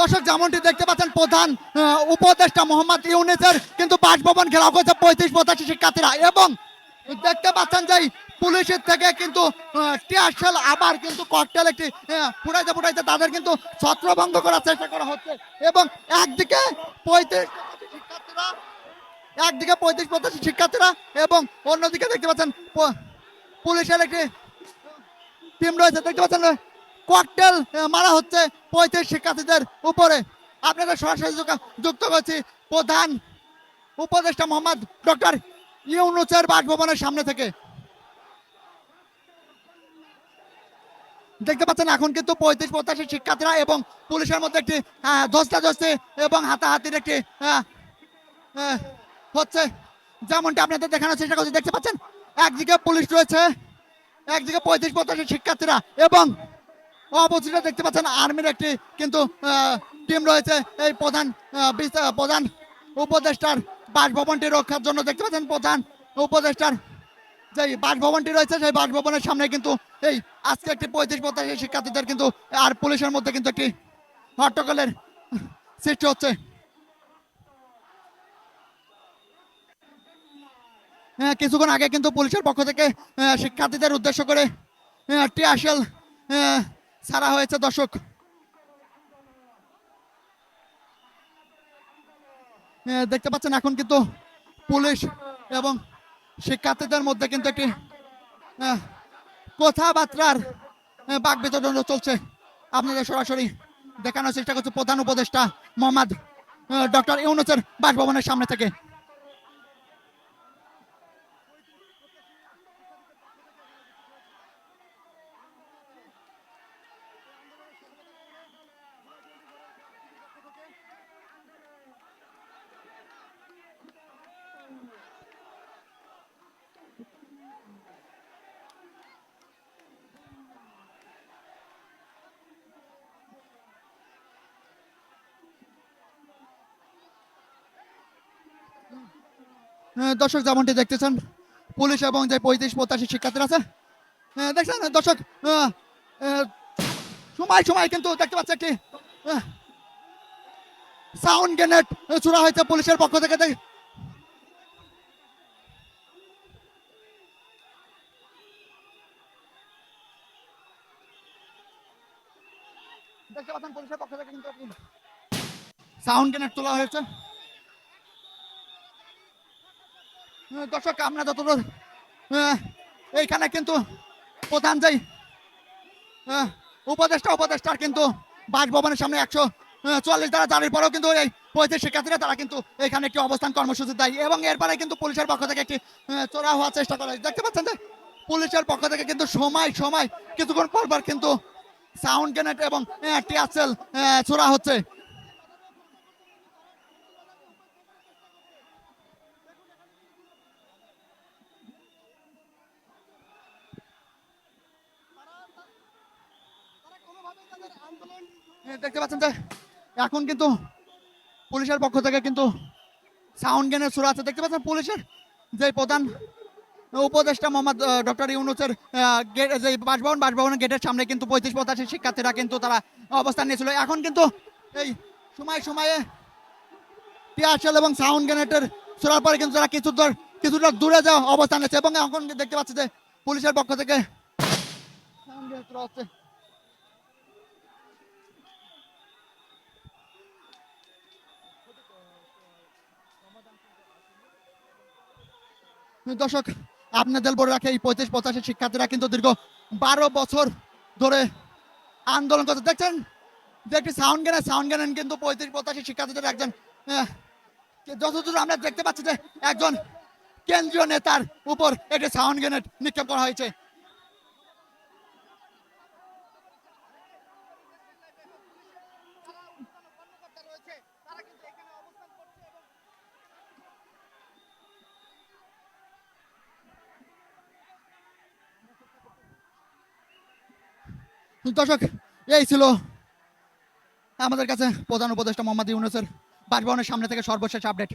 দর্শক, যেমনটি দেখতে পাচ্ছেন, প্রধান উপদেষ্টা মোহাম্মদ ইউনিসের কিন্তু বাসভবন ঘেরাও করেছে পঁয়ত্রিশ পঁচাশি শিক্ষার্থীরা। এবং দেখতে পাচ্ছেন যে পুলিশের থেকে কিন্তু আবার কিন্তু ককটেল একটি ফুটাইতে ফুটাইতে তাদের কিন্তু ছত্রভঙ্গ করার চেষ্টা করা হচ্ছে। এবং একদিকে পঁয়ত্রিশ শিক্ষার্থীরা, একদিকে পঁয়ত্রিশ পঁচাশি শিক্ষার্থীরা এবং অন্যদিকে দেখতে পাচ্ছেন পুলিশের একটি টিম রয়েছে। দেখতে পাচ্ছেন ককটেল মারা হচ্ছে পঁয়ত্রিশ শিক্ষার্থীদের উপরে। আপনাদের সরাসরি যুক্ত করছি প্রধান উপদেষ্টা মোহাম্মদ ডক্টর ইউনুসের বাসভবনের সামনে থেকে। দেখতে পাচ্ছেন, এখন কিন্তু পঁয়ত্রিশ পঁচাশি শিক্ষার্থীরা এবং পুলিশের মধ্যে একটি ধস্তাধস্তি এবং হাতাহাতির একটি হচ্ছে। যেমনটি আপনাদের দেখানোর চেষ্টা করছি, দেখতে পাচ্ছেন? একদিকে পুলিশ রয়েছে, একদিকে পঁয়ত্রিশ পঁচাশি শিক্ষার্থীরা এবং অপোজিটে দেখতে পাচ্ছেন আর্মির একটি কিন্তু টিম রয়েছে। এই প্রধান প্রধান উপদেষ্টার বাসভবনটি রক্ষার জন্য দেখতে পাচ্ছেন প্রধান উপদেষ্টার যে বাসভবনটি রয়েছে সেই বাসভবনের সামনে কিন্তু এই আজকে একটি পঁয়ত্রিশ পঁচাশি শিক্ষার্থীদের কিন্তু আর পুলিশের মধ্যে কিন্তু একটি হট্টগোলের সৃষ্টি হচ্ছে। হ্যাঁ, কিছুক্ষণ আগে কিন্তু পুলিশের পক্ষ থেকে শিক্ষার্থীদের উদ্দেশ্য করে টিয়াশেল ছাড়া হয়েছে দর্শক। দেখতে পাচ্ছেন এখন কিন্তু পুলিশ এবং শিক্ষার্থীদের মধ্যে কিন্তু একটি কথাবার্তার বাক বিতরণ চলছে। আপনাদের সরাসরি দেখানোর চেষ্টা করছে প্রধান উপদেষ্টা মোহাম্মদ ডক্টর ইউনুসের বাসভবনের সামনে থেকে। দর্শক যেমনটি দেখতেছেন পুলিশ এবং যে পঁয়ত্রিশ পঁচাশি শিক্ষার্থীরা আছে দেখছেন? দর্শক আহ, আহ, সময় সময় কিন্তু দেখতে পাচ্ছে একটি সাউন্ড গ্রেনেড ছোড়া হয়েছে পুলিশের পক্ষ থেকে দেখ- দেখতে পাচ্ছেন পুলিশের পক্ষ থেকে কিন্তু সাউন্ড গ্রেনেড তোলা হয়েছে। দর্শক আমরা যতদূর এইখানে কিন্তু প্রধান যাই আহ, উপদেষ্টা উপদেষ্টার কিন্তু বাসভবনের সামনে একশো চুয়াল্লিশ দ্বারা জারির পরেও কিন্তু এই পঁয়ত্রিশ শিক্ষার্থীরা তারা কিন্তু এখানে একটি অবস্থান কর্মসূচি দেয়। এবং এরপরে কিন্তু পুলিশের পক্ষ থেকে একটি চোরা হওয়ার চেষ্টা করা দেখতে পাচ্ছেন যে পুলিশের পক্ষ থেকে কিন্তু সময় সময় কিছুক্ষণ পর পর কিন্তু সাউন্ড গ্রেনেড এবং টিয়ারসেল ছোড়া হচ্ছে। দেখতে পাচ্ছেন যে এখন কিন্তু পুলিশের পক্ষ থেকে কিন্তু সাউন্ড গ্রেনেড ছোড়া আছে। দেখতে পাচ্ছেন পুলিশের যে প্রধান উপদেষ্টা মোহাম্মদ ডক্টর ইউনুসের আহ, গে- যে বাসভবন বাসভবনের গেটের সামনে কিন্তু পঁয়ত্রিশ পঁচাশি শিক্ষার্থীরা কিন্তু তারা অবস্থান নিয়েছিল। এখন কিন্তু এই সময় সময়ে টিয়ারশেল এবং সাউন্ড গ্রেনেডের ছোড়ার পরে কিন্তু তারা কিছু দূর কিছুটা দূরে যাওয়া অবস্থান আছে এবং এখন দেখতে পাচ্ছি যে পুলিশের পক্ষ থেকে grenade ছোড়া হচ্ছে। দর্শক আপনাদের বলে রাখে এই পঁয়ত্রিশ, পঁচাশি শিক্ষার্থীরা কিন্তু দীর্ঘ বারো বছর ধরে আন্দোলন করছে। দেখছেন? যে একটি সাউন্ড গেনে সাউন্ড গেনেন কিন্তু পঁয়ত্রিশ, পঁচাশি শিক্ষার্থীদের একজন যতদূর আমরা দেখতে পাচ্ছি যে একজন কেন্দ্রীয় নেতার উপর একটি সাউন্ড গ্রেনেড নিক্ষেপ করা হয়েছে। দর্শক এই ছিল আমাদের কাছে প্রধান উপদেষ্টা মোহাম্মদ ইউনুসের বাসভবনের সামনে থেকে সর্বশেষ আপডেট